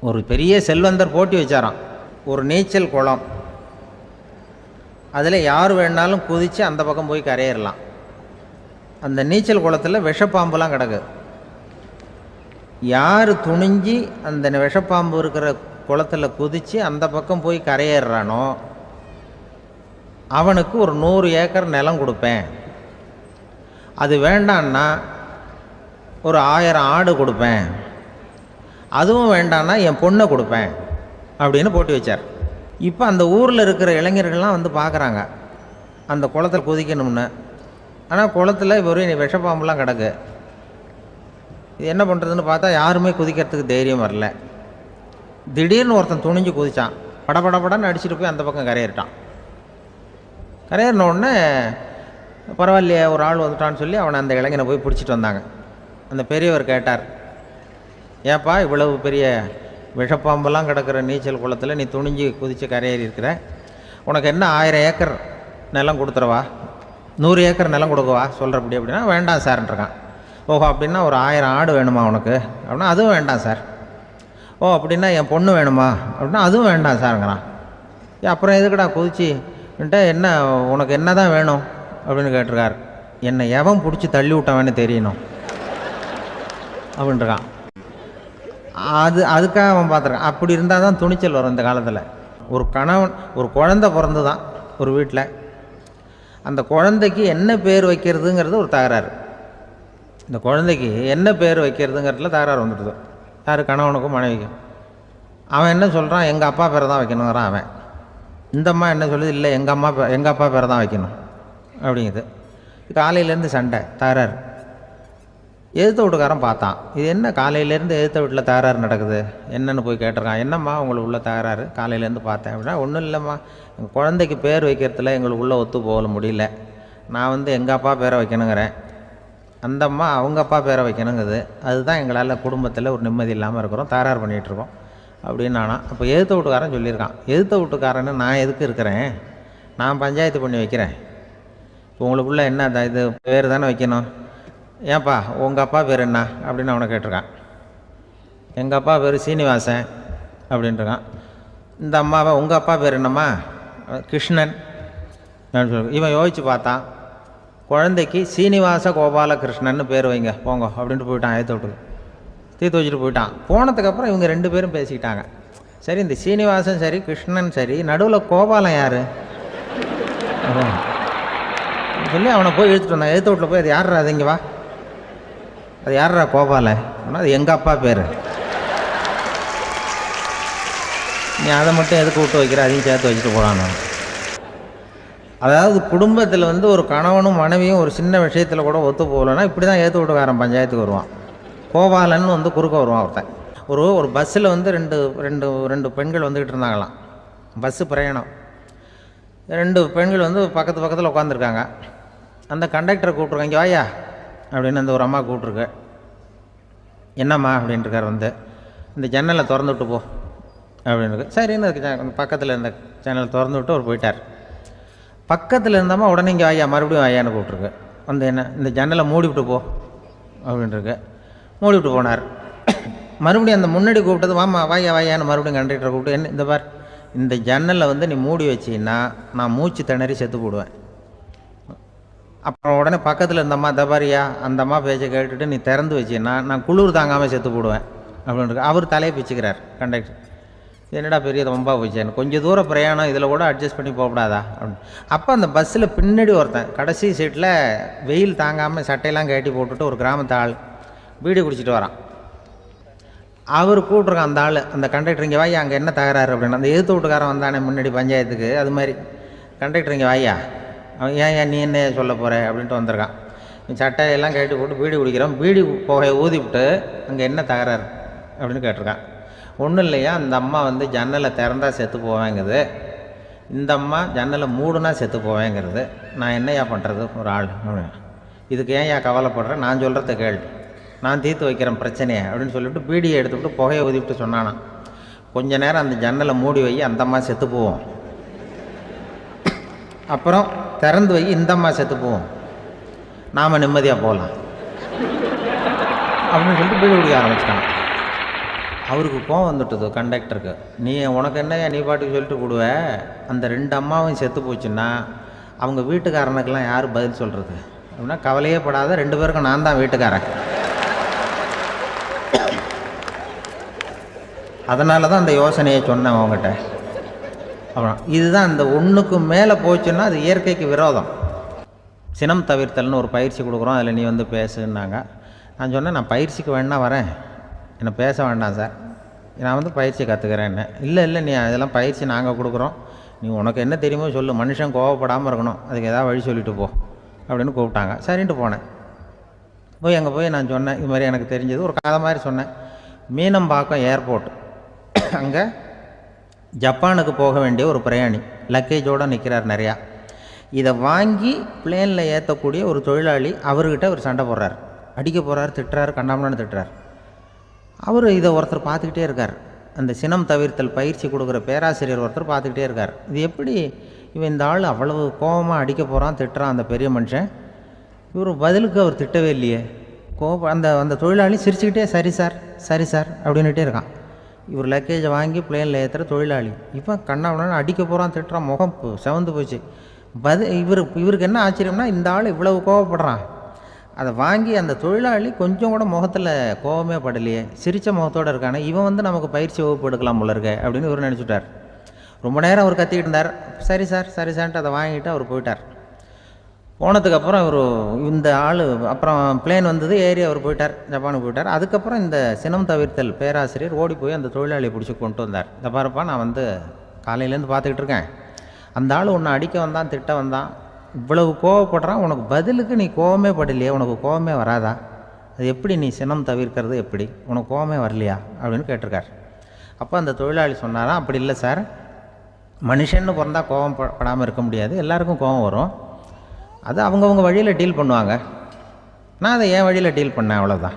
ஒரு பெரிய செல்வந்தர் போட்டி வச்சாராம். ஒரு நீச்சல் குளம். அதில் யார் வேணாலும் குதித்து அந்த பக்கம் போய் கரையேறலாம். அந்த நீச்சல் குளத்தில் விஷப்பாம்புலாம் கிடக்கு. யார் துணிஞ்சு அந்த விஷப்பாம்பு இருக்கிற குளத்தில் குதித்து அந்த பக்கம் போய் கரையேறானோ அவனுக்கு ஒரு நூறு ஏக்கர் நிலம் கொடுப்பேன். அது வேண்டான்னா ஒரு ஆயிரம் ஆடு கொடுப்பேன். அதுவும் வேண்டான்னா என் பொண்ணை கொடுப்பேன் அப்படின்னு போட்டி வச்சார். இப்போ அந்த ஊரில் இருக்கிற இளைஞர்கள்லாம் வந்து பார்க்குறாங்க அந்த குளத்தில் குதிக்கணும்னு. ஆனால் குளத்தில் வெறும் விஷப்பாம்புலாம் கிடக்கு. இது என்ன பண்ணுறதுன்னு பார்த்தா யாருமே குதிக்கிறதுக்கு தைரியம் வரல. திடீர்னு ஒருத்தன் துணிஞ்சு குதித்தான் படபடபடன்னு அடிச்சுட்டு போய் அந்த பக்கம் கரையேறிட்டான். கரையேறின உடனே பரவாயில்லையே ஒரு ஆள் வந்துட்டான்னு சொல்லி அவனை அந்த இளைஞனை போய் பிடிச்சிட்டு வந்தாங்க. அந்த பெரியவர் கேட்டார் ஏப்பா இவ்வளவு பெரிய விஷப்பாம்பெல்லாம் கிடக்கிற நீச்சல் குளத்தில் நீ துணிஞ்சு குதித்து கரையேறி இருக்கிற? உனக்கு என்ன ஆயிரம் ஏக்கர் நிலம் கொடுத்துருவா நூறு ஏக்கர் நிலம் கொடுக்கவா? சொல்கிறப்படி அப்படின்னா வேண்டாம் சார்ன்றிருக்கான் ஓஹோ அப்படின்னா ஒரு ஆயிரம் ஆடு வேணுமா உனக்கு? அப்படின்னா அதுவும் வேண்டாம் சார். ஓ அப்படின்னா என் பொண்ணு வேணுமா? அப்படின்னா அதுவும் வேண்டாம் சாருங்கிறான் அப்புறம் எதுக்குடா குதிச்சுன்ட்டு என்ன உனக்கு என்ன தான் வேணும்? அப்படின்னு கேட்டிருக்கார். என்னை எவன் பிடிச்சி தள்ளி விட்டவன்னு தெரியணும். அப்படின்ட்டுருக்கான் அது அதுக்காக அவன் பார்த்துருக்கான். அப்படி இருந்தால் தான் துணிச்சல் வரும் இந்த காலத்தில். ஒரு கணவன் ஒரு குழந்த பிறந்து தான் ஒரு வீட்டில் அந்த குழந்தைக்கு என்ன பேர் வைக்கிறதுங்கிறது ஒரு தகராறு. இந்த குழந்தைக்கு என்ன பேர் வைக்கிறதுங்கிறதுல தகராறு வந்துடுது. யார்? கணவனுக்கும் மனைவிக்கும். அவன் என்ன சொல்கிறான் எங்கள் அப்பா பேரை தான் வைக்கணுங்கிறான் அவன். இந்த அம்மா என்ன சொல்லுது? இல்லை எங்கள் அம்மா எங்கள் அப்பா பேரை தான் வைக்கணும். அப்படிங்குது. காலையிலேருந்து சண்டை தகராறு. எதிர்த்த வீட்டுக்காரன் பார்த்தான். இது என்ன காலையிலேருந்து எதிர்த்த வீட்டில் தகராறு நடக்குது? என்னன்னு போய் கேட்டிருக்கான். என்னம்மா உங்களுக்கு உள்ள தகராறு? காலையிலேருந்து பார்த்தேன் அப்படின்னா ஒன்றும் இல்லைம்மா. எங்கள் குழந்தைக்கு பேர் வைக்கிறதுல எங்களுக்கு உள்ளே ஒத்து போகல முடியல. நான் வந்து எங்கள் அப்பா பேரை வைக்கணுங்கிறேன். அந்த அம்மா அவங்க அப்பா பேரை வைக்கணுங்குது. அதுதான் எங்களால் குடும்பத்தில் ஒரு நிம்மதி இல்லாமல் இருக்கிறோம் தகராறு பண்ணிகிட்ருக்கோம் அப்படின்னு நானா அப்போ எதிர்த்த வீட்டுக்காரன் சொல்லியிருக்கான். எதிர்த்த வீட்டுக்காரன்னு நான் எதுக்கு இருக்கிறேன்? நான் பஞ்சாயத்து பண்ணி வைக்கிறேன். இப்போ உங்களுக்குள்ள என்ன த- இது பேர் தானே வைக்கணும்? ஏன்பா உங்கள் அப்பா பேர் என்ன? அப்படின்னு அவனை கேட்டிருக்கான். எங்கள் அப்பா பேர் சீனிவாசன் அப்படின்ட்டுருக்கான். இந்த அம்மாவை உங்கள் அப்பா பேர் என்னம்மா? கிருஷ்ணன் இவன் யோசித்து பார்த்தான். குழந்தைக்கு சீனிவாச கோபாலகிருஷ்ணன் பேர் வைங்க போங்க அப்படின்ட்டு போயிட்டான் ஏற்ற தீர்த்து வச்சுட்டு போயிட்டான். போனதுக்கப்புறம் இவங்க ரெண்டு பேரும் பேசிக்கிட்டாங்க. சரி இந்த சீனிவாசன் சரி கிருஷ்ணன் சரி நடுவில் கோபாலன் யார்? சொல்லி அவனை போய் இழுத்துட்டு வந்தான். எழுத்து வீட்டில் போய் அது யார் அது இங்கே வா. அது யாரா கோபால? ஆனால் அது எங்கள் அப்பா பேர். நீ அதை மட்டும் எதுக்கு விட்டு வைக்கிற? அதையும் சேர்த்து வச்சுட்டு போகிறான் அதாவது குடும்பத்தில் வந்து ஒரு கணவனும் மனைவியும் ஒரு சின்ன விஷயத்தில் கூட ஒத்து போகலன்னா இப்படி தான் ஏற்று விட்டுக்காரன் பஞ்சாயத்துக்கு வருவான். கோபாலன் வந்து குறுக்க வருவான் ஒருத்தன். ஒரு ஒரு பஸ்ஸில் வந்து ரெண்டு ரெண்டு ரெண்டு பெண்கள் வந்துக்கிட்டு இருந்தாங்களாம். பஸ்ஸு பிரயாணம். ரெண்டு பெண்கள் வந்து பக்கத்து பக்கத்தில் உட்காந்துருக்காங்க அந்த கண்டக்டரை கூப்பிட்ருக்காங்க இங்கே வாயா அப்படின்னு அந்த ஒரு அம்மா கூப்பிட்ருக்கு. என்னம்மா அப்படின்ட்டுருக்கார் வந்து. இந்த ஜன்னலை திறந்து விட்டு போ அப்படின்னு சரின்னு அதுக்கு பக்கத்தில் இருந்த ஜன்னலை திறந்து விட்டு அவர் போயிட்டார். பக்கத்தில் இருந்தம்மா உடனே இங்கே வாயா மறுபடியும் வாயான்னு கூப்பிட்ருக்கு. வந்து என்ன இந்த ஜன்னலை மூடி விட்டு போ அப்படின்ட்டுருக்கு மூடி விட்டு போனார். மறுபடியும் அந்த முன்னாடி கூப்பிட்டது வாமா வாயா வாயான்னு மறுபடியும் கண்டக்டரை கூப்பிட்டு என்ன இந்த பார் இந்த ஜன்னலை வந்து நீ மூடி வச்சின்னா நான் மூச்சு திணறி செத்து போடுவேன். அப்புறம் உடனே பக்கத்தில் இருந்த அம்மா தபாரியா அந்த அம்மா பேச்சை கேட்டுட்டு நீ திறந்து வச்சின்னா நான் குளிர் தாங்காமல் செத்து போடுவேன். அப்படின்னு அவர் தலையை பிச்சுக்கிறார் கண்டக்டர் என்னடா பெரிய ரொம்ப போச்சேன் கொஞ்சம் தூரம் பிரயாணம் இதில் கூட அட்ஜஸ்ட் பண்ணி போகக்கூடாதா? அப்படின்னு அப்போ அந்த பஸ்ஸில் பின்னாடி ஒருத்தன் கடைசி சீட்டில் வெயில் தாங்காமல் சட்டையெல்லாம் கட்டி போட்டுட்டு ஒரு கிராமத்து ஆள் பீடி குடிச்சிட்டு வரான். அவர் கூப்பிட்ருக்கான் அந்த ஆள் அந்த கண்டக்டர் இங்கே வாயா அங்கே என்ன தகராறு? அப்படின்னு. அந்த எதிர்த்து வீட்டுக்காரன் வந்தானே முன்னாடி பஞ்சாயத்துக்கு அது மாதிரி. கண்டக்டர் இங்கே வாயா அவன் ஏன் ஏன் நீ என்ன சொல்ல போகிற அப்படின்ட்டு வந்திருக்கான். சட்டையெல்லாம் கட்டி போட்டு பீடி குடிக்கிறோம். பீடி புகையை ஊதிவிட்டு அங்கே என்ன தகராறு? அப்படின்னு கேட்டிருக்கான். ஒன்றும் இல்லையா அந்த அம்மா வந்து ஜன்னலை திறந்தா செத்து போவேங்குது. இந்த அம்மா ஜன்னலை மூடுனா செத்து போவேங்கிறது. நான் என்னையா பண்ணுறது ஒரு ஆள். இதுக்கு ஏன் ஏன் கவலைப்படுறேன் நான் சொல்கிறத கேள். நான் தீர்த்து வைக்கிறேன் பிரச்சனையை. அப்படின்னு சொல்லிவிட்டு பீடியை எடுத்துவிட்டு புகையை ஊதிவிட்டு சொன்னானாம். கொஞ்ச நேரம் அந்த ஜன்னலை மூடி வை அந்த அம்மா செத்து போவோம் அப்புறம் திறந்து வை இந்த அம்மா செத்து போவோம் நாம் நிம்மதியாக போகலாம் அப்படின்னு சொல்லிட்டு போய் குடிக்க ஆரம்பிச்சிட்டான். அவருக்கு கோவம் வந்துட்டுது கண்டக்டருக்கு நீ உனக்கு என்னய்யா நீ பாட்டுக்கு சொல்லிட்டு போடுவ? அந்த ரெண்டு அம்மாவும் செத்து போச்சுன்னா அவங்க வீட்டுக்காரனுக்கெல்லாம் யார் பதில் சொல்கிறது அப்படின்னா கவலையே படாத ரெண்டு பேருக்கும் நான் தான் வீட்டுக்காரன். அதனால தான் அந்த யோசனையை சொன்னேன் அவங்ககிட்ட அப்புறம் இதுதான் அந்த ஒன்றுக்கு மேலே போச்சுன்னா அது இயற்கைக்கு விரோதம். சினம் தவிர்த்தல்னு ஒரு பயிற்சி கொடுக்குறோம் அதில் நீ வந்து பேசுன்னாங்க. நான் சொன்னேன் நான் பயிற்சிக்கு வேணா வரேன். என்னை பேச வேண்டாம் சார். நான் வந்து பயிற்சி கற்றுக்கிறேன்னு இல்லை இல்லை நீ அதெல்லாம் பயிற்சி நாங்கள் கொடுக்குறோம். நீ உனக்கு என்ன தெரியுமோ சொல்லு. மனுஷன் கோவப்படாமல் இருக்கணும். அதுக்கு ஏதாவது வழி சொல்லிட்டு போ. அப்படின்னு கூப்பிட்டாங்க. சரின்ட்டு போனேன். போய் அங்கே போய் நான் சொன்னேன் இது மாதிரி எனக்கு தெரிஞ்சது. ஒரு கதை மாதிரி சொன்னேன். மீனம்பாக்கம் ஏர்போர்ட். அங்கே ஜப்பானுக்கு போக வேண்டிய ஒரு பிரயாணி. லக்கேஜோடு நிற்கிறார் நிறையா. இதை வாங்கி பிளேனில் ஏற்றக்கூடிய ஒரு தொழிலாளி அவர்கிட்ட ஒரு சண்டை போடுறார். அடிக்க போகிறார் திட்டுறாரு கண்டாமனான்னு திட்டுறார். அவர் இதை ஒருத்தர் பார்த்துக்கிட்டே இருக்கார். அந்த சினம் தவிர்த்தல் பயிற்சி கொடுக்குற பேராசிரியர் ஒருத்தர் பார்த்துக்கிட்டே இருக்கார். இது எப்படி இவன் இந்த ஆள் அவ்வளவு கோபமாக அடிக்க போகிறான் திட்டுறான் அந்த பெரிய மனுஷன்? இவர் பதிலுக்கு அவர் திட்டவே இல்லையே. கோபம் அந்த அந்த தொழிலாளி சிரிச்சுக்கிட்டே சரி சார் சரி சார் அப்படின்னுட்டே இருக்கான். இவர் லக்கேஜை வாங்கி பிளேனில் ஏற்றுற தொழிலாளி. இப்போ கண்ணாவனா அடிக்க போகிறான் திட்டுறான் முகம் செவந்து போச்சு. பது இவர் இவருக்கு என்ன ஆச்சரியம்னா இந்த ஆள் இவ்வளவு கோவப்படுறான். அதை வாங்கி அந்த தொழிலாளி கொஞ்சம் கூட முகத்தில் கோவமே படலையே. சிரித்த முகத்தோடு இருக்கானே இவன் வந்து நமக்கு பயிற்சி வகுப்பு எடுக்கலாம் போல இருக்க அப்படின்னு இவர் நினச்சிட்டார். ரொம்ப நேரம் அவர் கத்திக்கிட்டு இருந்தார். சரி சார் சரி சார்ன்ட்டு அதை வாங்கிட்டு அவர் போயிட்டார். போனதுக்கப்புறம் இவர் இந்த ஆள் அப்புறம் பிளேன் வந்தது ஏறி அவர் போயிட்டார் ஜப்பானுக்கு போயிட்டார். அதுக்கப்புறம் இந்த சினம் தவிர்த்தல் பேராசிரியர் ஓடி போய் அந்த தொழிலாளியை பிடிச்சி கொண்டு வந்தார். இந்த பாருப்பா நான் வந்து காலையிலேருந்து பார்த்துக்கிட்டு இருக்கேன். அந்த ஆள் உன்னை அடிக்க வந்தான் திட்ட வந்தான். இவ்வளவு கோவப்படுறான் உனக்கு பதிலுக்கு நீ கோவமே படலையே உனக்கு கோவமே வராதா? அது எப்படி நீ சினம் தவிர்க்கிறது எப்படி? உனக்கு கோவமே வரலையா? அப்படின்னு கேட்டிருக்கார். அப்போ அந்த தொழிலாளி சொன்னாராம் அப்படி இல்லை சார். மனுஷன்னு பிறந்தா கோவம் படாமல் இருக்க முடியாது. எல்லாருக்கும் கோவம் வரும். அது அவங்கவுங்க வழியில் டீல் பண்ணுவாங்க. நான் அதை என் வழியில் டீல் பண்ணேன் அவ்வளோதான்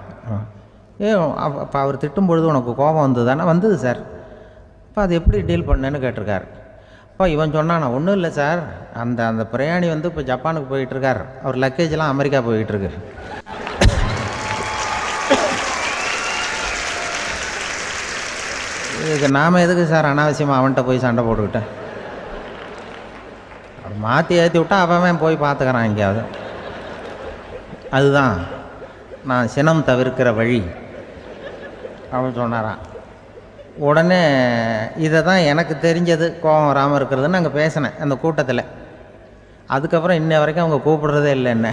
ஏ அப்போ அவர் திட்டும் பொழுது உனக்கு கோபம் வந்ததுதானே? வந்தது சார். அப்போ அது எப்படி டீல் பண்ணேன்னு கேட்டிருக்காரு. அப்போ இவன் சொன்னான் ஒன்றும் இல்லை சார். அந்த அந்த பிரயாணி வந்து இப்போ ஜப்பானுக்கு போயிட்டுருக்கார். அவர் லக்கேஜ்லாம் அமெரிக்கா போயிட்டுருக்கு. இதுக்கு நாம் எதுக்கு சார் அனாவசியமாக அவன்கிட்ட போய் சண்டை போட்டுக்கிட்டேன்? மாற்றி ஏற்றி விட்டால் அவன் போய் பார்த்துக்கிறான் எங்கேயாவது. அதுதான் நான் சினம் தவிர்க்கிற வழி. அவன் சொன்னாராம். உடனே இதை தான் எனக்கு தெரிஞ்சது கோபம் வராமல் இருக்கிறதுன்னு அங்கே பேசினேன் அந்த கூட்டத்தில். அதுக்கப்புறம் இன்ன வரைக்கும் அவங்க கூப்பிடுறதே இல்லை என்ன.